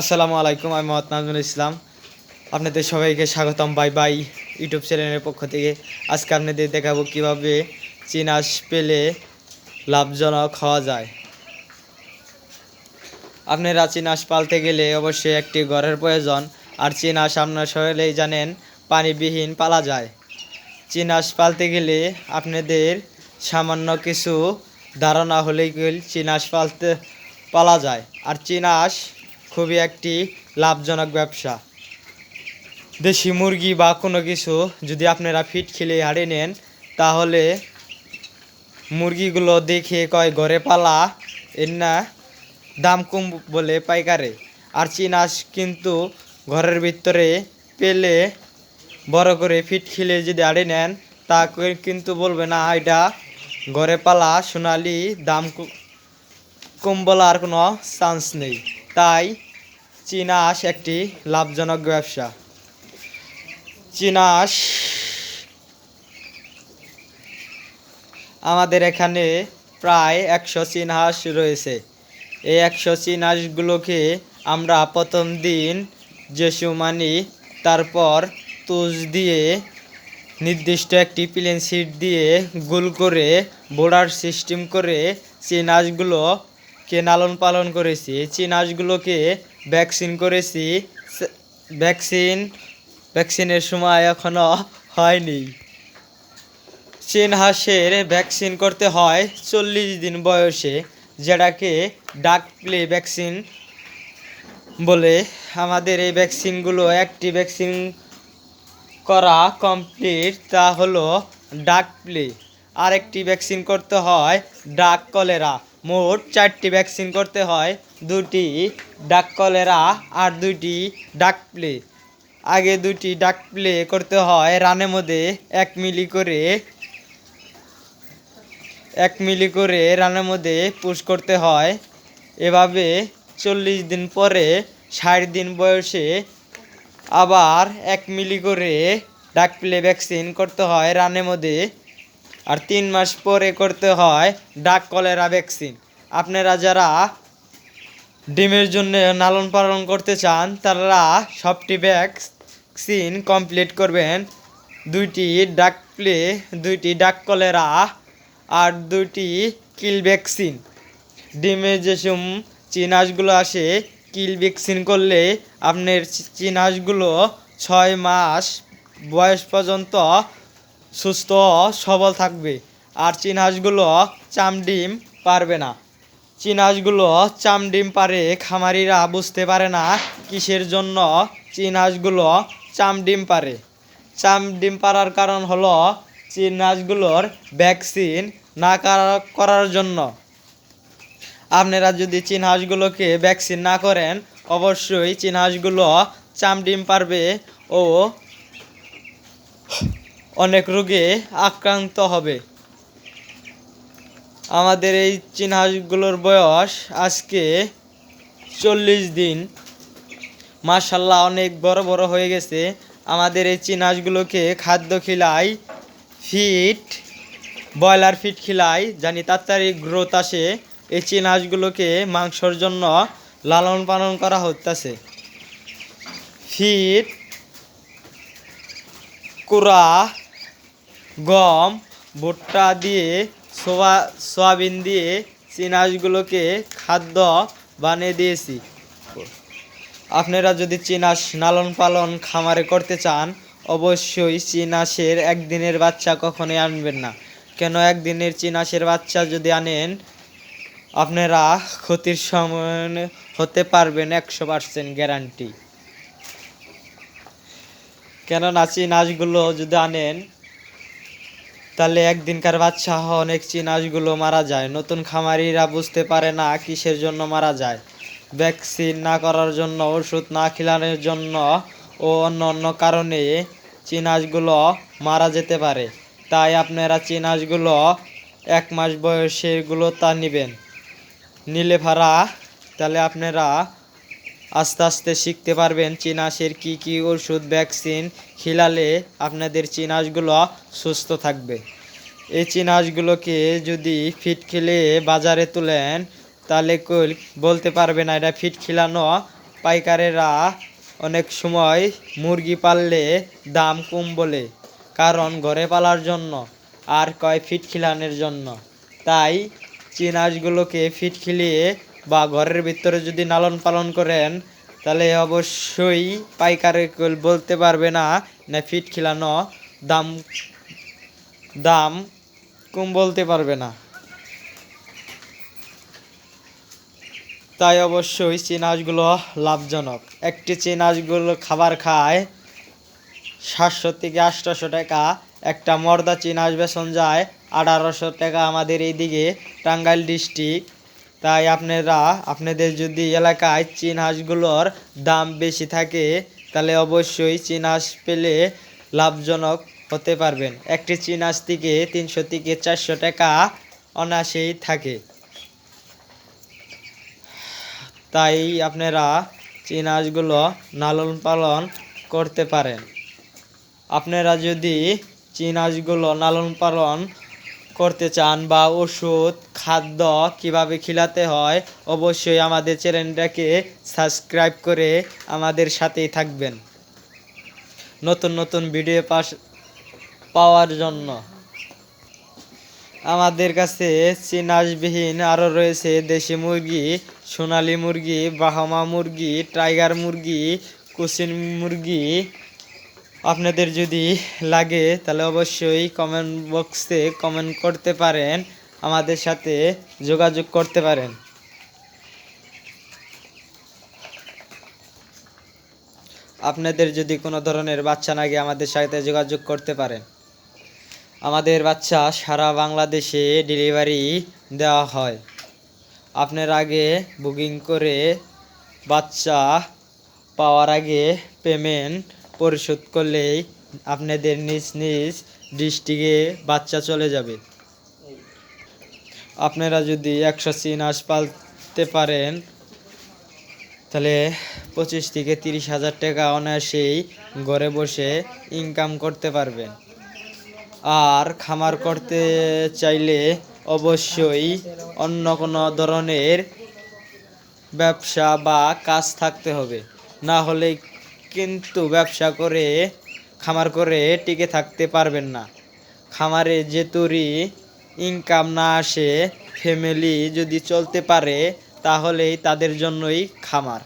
আসসালামু আলাইকুম, আমি মোহাম্মদ নাজমুল ইসলাম। আপনাদের সবাইকে স্বাগতম, বাই বাই ইউটিউব চ্যানেলের পক্ষ থেকে। আজকে আপনাদের দেখাবো কীভাবে চিনাস পেলে লাভজনক হওয়া যায়। আপনারা চিনাস পালতে গেলে অবশ্যই একটি ঘরের প্রয়োজন, আর চিনাস আপনার সকলেই জানেন, পানিবিহীন পালা যায়। চিনাস পালতে গেলে আপনাদের সামান্য কিছু ধারণা হলেই চিনাস পালতে, পালা যায়। আর চিনাস খুবই একটি লাভজনক ব্যবসা। দেশি মুরগি বা কোনো কিছু যদি আপনারা ফিট খেলে হারিয়ে নেন, তাহলে মুরগিগুলো দেখে কয় ঘরে পালা, এর না দাম কম বলে পাইকারে। আর চিনাস কিন্তু ঘরের ভিতরে পেলে বড় করে ফিট খেলে যদি আড়ে নেন, তা কিন্তু বলবে না, এটা ঘরে পালা, সোনালি, দাম কম বলার কোনো চান্স নেই। তাই চিনাস একটি লাভজনক ব্যবসা। চিনাস আমাদের এখানে প্রায় একশো চিনহাঁস রয়েছে। এই একশো চিনহাঁসগুলোকে আমরা প্রথম দিন যেসু মানি, তারপর তুষ দিয়ে নির্দিষ্ট একটি প্লেন সিট দিয়ে গোল করে বোর্ডার সিস্টেম করে চিনাসগুলোকে লালন পালন করেছি। এই চিনাসগুলোকে ভ্যাকসিন করেছি। ভ্যাকসিন, ভ্যাকসিনের সময় এখনও হয়নি। চীন হাঁসের ভ্যাকসিন করতে হয় চল্লিশ দিন বয়সে, যেটাকে ডাক প্লে ভ্যাকসিন বলে। আমাদের এই ভ্যাকসিনগুলো একটি ভ্যাকসিন করা কমপ্লিট তা হলো ডাক প্লে আরেকটি ভ্যাকসিন করতে হয় ডাক কলেরা। মোট চারটি ভ্যাকসিন করতে হয়, দুটি ডাক কলেরা আর দুটি ডাক প্লে। আগে দুটি ডাক প্লে করতে হয় রানের মধ্যে এক মিলি করে, এক মিলি করে রানের মধ্যে পুশ করতে হয়। এভাবে চল্লিশ দিন পরে ষাট দিন বয়সে আবার এক মিলি করে ডাক প্লে ভ্যাকসিন করতে হয় রানের মধ্যে। আর তিন মাস পরে করতে হয় ডাক কলেরা ভ্যাকসিন। আপনারা যারা ডিমের জন্য লালন পালন করতে চান, তারা সবটি ভ্যাকসিন কমপ্লিট করবেন। দুইটি ডাক প্লে, দুইটি ডাক কলেরা আর দুইটি কিল ভ্যাকসিন। ডিমের যেসব চিনাসগুলো আসে, কিল ভ্যাকসিন করলে আপনার চি- চিনাসগুলো ছয় মাস বয়স পর্যন্ত সুস্থ, সবল থাকবে। আর চিনাসগুলো চামডিম পারবে না। চিনাসগুলো চামডিম পারে, খামারিরা বুঝতে পারে না কিসের জন্য চিনাসগুলো চামডিম পারে। চামডিম পারার কারণ হলো চিনাসগুলোর ভ্যাকসিন না করা- করার জন্য। আপনারা যদি চিনহাঁসগুলোকে ভ্যাকসিন না করেন, অবশ্যই চিনহাঁসগুলো চামডিম পারবে ও অনেক রোগে আক্রান্ত হবে। আমাদের এই চিনহাঁসগুলোর বয়স আজকে চল্লিশ দিন। মাশাল্লাহ অনেক বড় বড় হয়ে গেছে। আমাদের এই চিনাসগুলোকে খাদ্য খিলাই, ফিট, ব্রয়লার ফিট খিলাই, জানি তাড়াতাড়ি গ্রোথ আসে। এই চিনাসগুলোকে মাংসর জন্য লালন পালন করা হতেছে ফিট, কুড়া গম, ভুট্টা দিয়ে, সোয়া, সয়াবিন দিয়ে চিনাসগুলোকে খাদ্য বানিয়ে দিয়েছি। আপনারা যদি চিনাস লালন পালন খামারে করতে চান, অবশ্যই চিনাসের একদিনের বাচ্চা কখনোই আনবেন না। কেন একদিনের চিনাসের বাচ্চা যদি আনেন, আপনারা ক্ষতির সম্মুখীন হতে পারবেন একশো পার্সেন্ট গ্যারান্টি কেননা চিনাসগুলো যদি আনেন তাহলে একদিনকার হওয়া অনেক চিনাসগুলো মারা যায়। নতুন খামারিরা বুঝতে পারে না কিসের জন্য মারা যায়। ভ্যাকসিন না করার জন্য, ওষুধ না খিলানোর জন্য ও অন্য অন্য কারণে চিনাসগুলো মারা যেতে পারে। তাই আপনারা চিনাসগুলো এক মাস বয়সেরগুলো তা নেবেন। নিলে ভাড়া, তাহলে আপনারা আস্তে আস্তে শিখতে পারবেন চিনাসের কি কি ওষুধ ভ্যাকসিন খিলালে আপনাদের চিনাসগুলো সুস্থ থাকবে। এই চিনাসগুলোকে যদি ফিট খেলে বাজারে তুলেন, তাহলে কই বলতে পারবে না, এটা ফিট খিলানো। পাইকারেরা অনেক সময় মুরগি পাললে দাম কম বলে, কারণ ঘরে পালার জন্য আর কয় ফিট খিলানের জন্য। তাই চীন হাঁসগুলোকে ফিট খিলিয়ে বা ঘরের ভিতরে যদি লালন পালন করেন, তাহলে অবশ্যই পাইকারে বলতে পারবে না না ফিট খিলানো, দাম দাম কম বলতে পারবে না। তাই অবশ্যই চীন হাঁসগুলো লাভজনক। একটি চীন হাঁসগুলো খাবার খায় সাতশো থেকে আটশোশো টাকা, একটা মর্দা চীন হাঁস বেসন যায় আঠারোশো টাকা আমাদের এইদিকে, টাঙ্গাইল ডিস্ট্রিক্ট। তাই আপনারা, আপনাদের যদি এলাকায় চীন হাঁসগুলোর দাম বেশি থাকে, তাহলে অবশ্যই চীন হাঁস পেলে লাভজনক হতে পারবেন। একটি চীন হাঁস থেকে তিনশো থেকে চারশো টাকা অনায়াসেই থাকে। তাই আপনারা চীন হাঁসগুলো লালন পালন করতে পারেন। আপনারা যদি চীন হাঁসগুলো লালন পালন করতে চান বা ওষুধ, খাদ্য কীভাবে খিলাতে হয়, অবশ্যই আমাদের চ্যানেলটাকে সাবস্ক্রাইব করে আমাদের সাথেই থাকবেন। নতুন নতুন ভিডিও পাস পাওয়ার জন্য। আমাদের কাছে চিনাসবিহীন আরও রয়েছে দেশি মুরগি, সোনালী মুরগি, বাহামা মুরগি, টাইগার মুরগি, কুসিন মুরগি আপনাদের যদি লাগে, তাহলে অবশ্যই কমেন্ট বক্সে কমেন্ট করতে পারেন, আমাদের সাথে যোগাযোগ করতে পারেন। আপনাদের যদি কোনো ধরনের বাচ্চা লাগে আমাদের সাথে যোগাযোগ করতে পারেন, আমাদের বাচ্চা সারা বাংলাদেশে ডেলিভারি দেওয়া হয়। আপনার আগে বুকিং করে বাচ্চা পাওয়ার আগে পেমেন্ট পরিশোধ করলেই আপনাদের নিজ নিজ ডিস্ট্রিক্টে বাচ্চা চলে যাবে। আপনারা যদি একশো চীন হাঁস পালতে পারেন, তাহলে পঁচিশ থেকে তিরিশ হাজার টাকা অনায়াসেই ঘরে বসে ইনকাম করতে পারবেন। আর খামার করতে চাইলে অবশ্যই অন্য কোনো ধরনের ব্যবসা বা কাজ থাকতে হবে। না হলে কিন্তু ব্যবসা করে, খামার করে টিকে থাকতে পারবেন না। খামারে যে তরি ইনকাম না আসে ফ্যামিলি যদি চলতে পারে, তাহলেই তাদের জন্যই খামার।